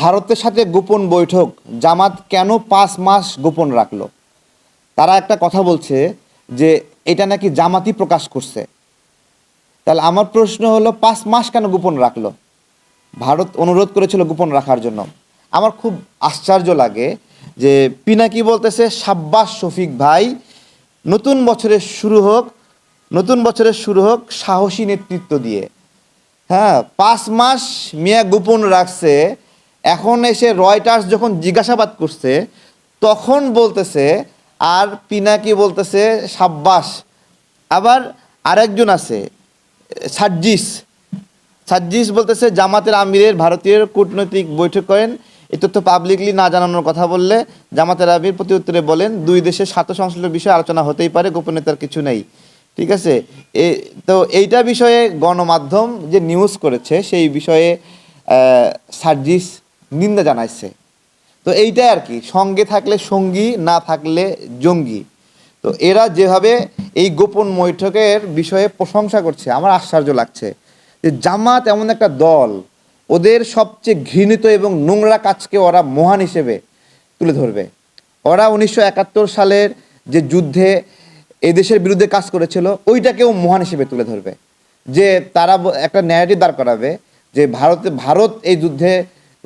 ভারতের সাথে গোপন বৈঠক। জামাত কেন পাঁচ মাস গোপন রাখল? তারা একটা কথা বলছে যে, এটা নাকি জামাতই প্রকাশ করছে। তাহলে আমার প্রশ্ন হলো, পাঁচ মাস কেন গোপন রাখল? ভারত অনুরোধ করেছিল গোপন রাখার জন্য। আমার খুব আশ্চর্য লাগে যে, পিনাকি বলতেছে, সাব্বাস শফিক ভাই, নতুন বছরের শুরু হোক, নতুন বছরের শুরু হোক সাহসী নেতৃত্ব দিয়ে। হ্যাঁ পাঁচ মাস মিয়া গোপন রাখছে এখন এসে রয়টার্স যখন জিজ্ঞাসাবাদ করছে, তখন বলতেছে, আর পিনাকি বলতেছে, সাব্বাস। আবার আরেকজন আছে, সাজ্জিস। সাজ্জিস বলতেছে, জামাতের আমিরের ভারতীয় কূটনৈতিক বৈঠক করেন। এই তথ্য পাবলিকলি না জানানোর কথা বললে জামাতের আমির প্রতি উত্তরে বলেন, দুই দেশের স্বার্থ সংশ্লিষ্ট বিষয়ে আলোচনা হতেই পারে গোপনীয়তার কিছু নেই। ঠিক আছে? এ, তো এইটা বিষয়ে গণমাধ্যম যে নিউজ করেছে, সেই বিষয়ে সার্জিস নিন্দা জানাইছে। তো এইটাই আর কি, সঙ্গে থাকলে সঙ্গী, না থাকলে জঙ্গি। তো এরা যেভাবে এই গোপন বৈঠকের বিষয়ে প্রশংসা করছে, আমার আশ্চর্য লাগছে। যে জামাত এমন একটা দল, ওদের সবচেয়ে ঘৃণিত এবং নোংরা কাজকে ওরা মহান হিসেবে তুলে ধরবে। ওরা উনিশশো একাত্তর সালের যে যুদ্ধে এই দেশের বিরুদ্ধে কাজ করেছিল, ওইটাকেও মহান হিসেবে তুলে ধরবে। যে তারা একটা ন্যারেটিভ দাঁড় করাবে যে ভারতে, ভারত এই যুদ্ধে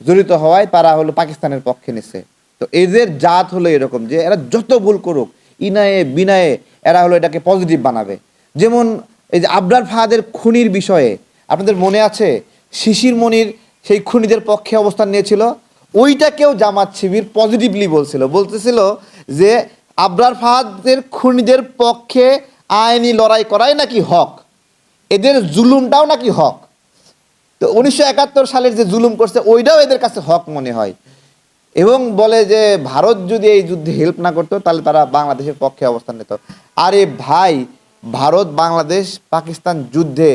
জড়িত হওয়ায় তারা হলো পাকিস্তানের পক্ষে নিছে। তো এদের জাত হলো এরকম যে এরা যত ভুল করুক, ইনায়ে, বিনায়ে, এরা হলো এটাকে পজিটিভ বানাবে। যেমন এই যে আবরার ফাহাদের খুনির বিষয়ে আপনাদের মনে আছে? শিশির মনির সেই খুনিদের পক্ষে অবস্থান নিয়েছিল। ওইটাকেও জামাত শিবির পজিটিভলি বলছিল। বলতেছিল যে আবরার ফাহাদের খুনিদের পক্ষে আইনি লড়াই করাই নাকি হক। এদের জুলুমটাও নাকি হক। তো উনিশশো একাত্তর সালের যে জুলুম করছে, ওইটাও এদের কাছে হক মনে হয়। এবং বলে যে ভারত যদি এই যুদ্ধে হেল্প না করতো, তাহলে তারা বাংলাদেশের পক্ষে অবস্থান নিত। আরে ভাই, ভারত, বাংলাদেশ, পাকিস্তান যুদ্ধে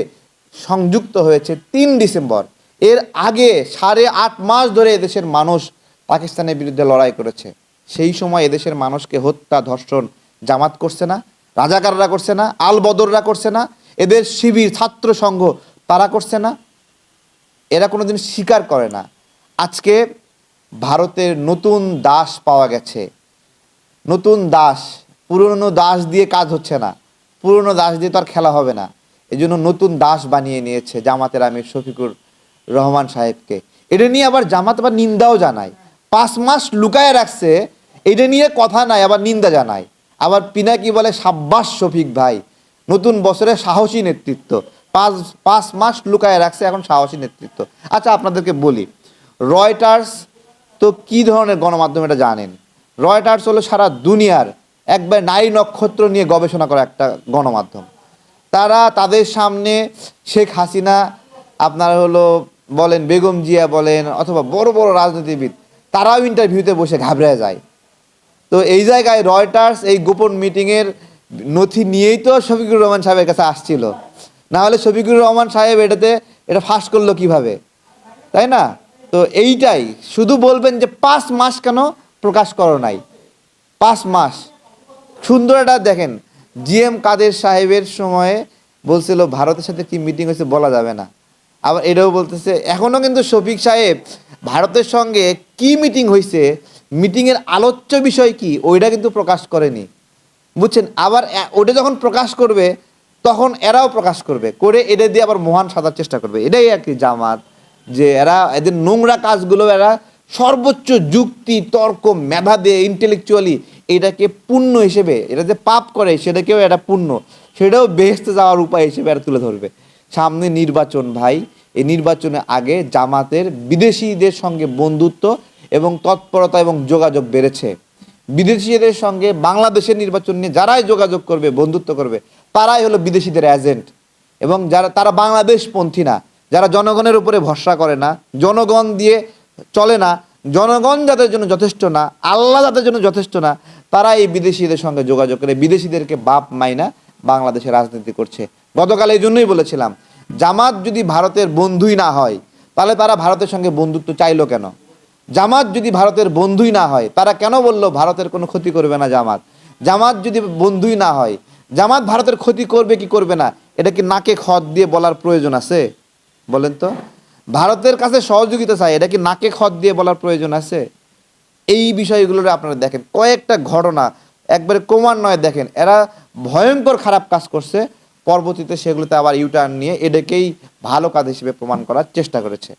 সংযুক্ত হয়েছে তিন ডিসেম্বর। এর আগে সাড়ে আট মাস ধরে এদেশের মানুষ পাকিস্তানের বিরুদ্ধে লড়াই করেছে। সেই সময় এদেশের মানুষকে হত্যা, ধর্ষণ, জামাত করছে না, রাজাকাররা করছে না আলবদররা করছে না, এদের শিবির, ছাত্র সংঘ তারা করছে না। এরা কোনোদিন স্বীকার করে না। আজকে ভারতের নতুন দাস পাওয়া গেছে। নতুন দাস, পুরনো দাস দিয়ে কাজ হচ্ছে না। পুরনো দাস দিয়ে তো আর খেলা হবে না। এই জন্য নতুন দাস বানিয়ে নিয়েছে জামাতের আমির শফিকুর রহমান সাহেবকে। এটা নিয়ে আবার জামাত আবার নিন্দাও জানায়। পাঁচ মাস লুকায় রাখছে, এটা নিয়ে কথা নাই, আবার নিন্দা জানায়। আবার পিনাকি বলে, সাব্বাস শফিক ভাই, নতুন বছরে সাহসী নেতৃত্ব। পাঁচ পাঁচ মাস লুকায় রাখছে এখন সাহসী নেতৃত্ব। আচ্ছা আপনাদেরকে বলি, রয়টার্স তো কি ধরনের গণমাধ্যম এটা জানেন? রয়টার্স হলো সারা দুনিয়ার একবার নারী নক্ষত্র নিয়ে গবেষণা করা একটা গণমাধ্যম। তারা তাদের সামনে শেখ হাসিনা, আপনার হলো বলেন বেগম জিয়া বলেন অথবা বড় বড় রাজনীতিবিদ, তারাও ইন্টারভিউতে বসে ঘাবড়ে যায়। তো এই জায়গায় রয়টার্স এই গোপন মিটিংয়ের নথি নিয়েই তো শফিকুর রহমান সাহেবের কাছে আসছিল। না হলে শফিকুর রহমান সাহেব এটাতে, এটা ফাঁস করল কীভাবে? তাই না? তো এইটাই, শুধু বলবেন যে পাঁচ মাস কেন প্রকাশ করো নাই। পাঁচ মাস। সুন্দর এটা দেখেন, জিএম কাদের সাহেবের সময়ে বলছিল, ভারতের সাথে কি মিটিং হয়েছে বলা যাবে না। আবার এটাও বলতেছে এখনও কিন্তু শফিক সাহেব ভারতের সঙ্গে কি মিটিং হয়েছে? মিটিংয়ের আলোচ্য বিষয় কি? ওইটা কিন্তু প্রকাশ করেনি। বুঝছেন? আবার ওটা যখন প্রকাশ করবে তখন এরাও প্রকাশ করবে, করে এটা দিয়ে আবার মহান সাজার চেষ্টা করবে। এটাই আর কি জামাত, যে এরা এদের নোংরা কাজগুলো এরা সর্বোচ্চ যুক্তি, তর্ক, মেধা দিয়ে ইন্টেলেকচুয়ালি এটাকে পুণ্য হিসেবে, এটা যে পাপ করে সেটাকেও এটা পুণ্য, সেটাও বেহেস্তে যাওয়ার উপায় হিসেবে এরা তুলে ধরবে। সামনে নির্বাচন ভাই, এই নির্বাচনের আগে জামাতের বিদেশিদের সঙ্গে বন্ধুত্ব এবং তৎপরতা এবং যোগাযোগ বেড়েছে। বিদেশিদের সঙ্গে বাংলাদেশের নির্বাচন নিয়ে যারাই যোগাযোগ করবে, বন্ধুত্ব করবে তারাই হলো বিদেশিদের এজেন্ট এবং যারা, তারা বাংলাদেশপন্থী না, যারা জনগণের উপরে ভরসা করে না, জনগণ দিয়ে চলে না, জনগণ যাদের জন্য যথেষ্ট না, আল্লাহ যাদের জন্য যথেষ্ট না তারা এই বিদেশিদের সঙ্গে যোগাযোগ করে, বিদেশিদেরকে বাপ মাইনা বাংলাদেশে রাজনীতি করছে। গতকাল এই জন্যই বলেছিলাম, জামাত যদি ভারতের বন্ধুই না হয়, তাহলে তারা ভারতের সঙ্গে বন্ধুত্ব চাইলো কেন? জামাত যদি ভারতের বন্ধুই না হয়, তারা কেন বলল ভারতের কোনো ক্ষতি করবে না জামাত? জামাত যদি বন্ধুই না হয় জামাত ভারতের ক্ষতি করবে কি করবে না, এটা কি নাকে খত দিয়ে বলার প্রয়োজন আছে? বলেন তো। ভারতের কাছে সহযোগিতা চাই, এটা কি নাকে খত দিয়ে বলার প্রয়োজন আছে? এই বিষয়গুলোর আপনারা দেখেন। কয়েকটা ঘটনা, একবারে ক্রমান্বয়ে দেখেন। এরা ভয়ঙ্কর খারাপ কাজ করছে, পরবর্তীতে সেগুলোতে আবার ইউটার্ন নিয়ে এটাকেই ভালো কাজ হিসেবে প্রমাণ করার চেষ্টা করেছে।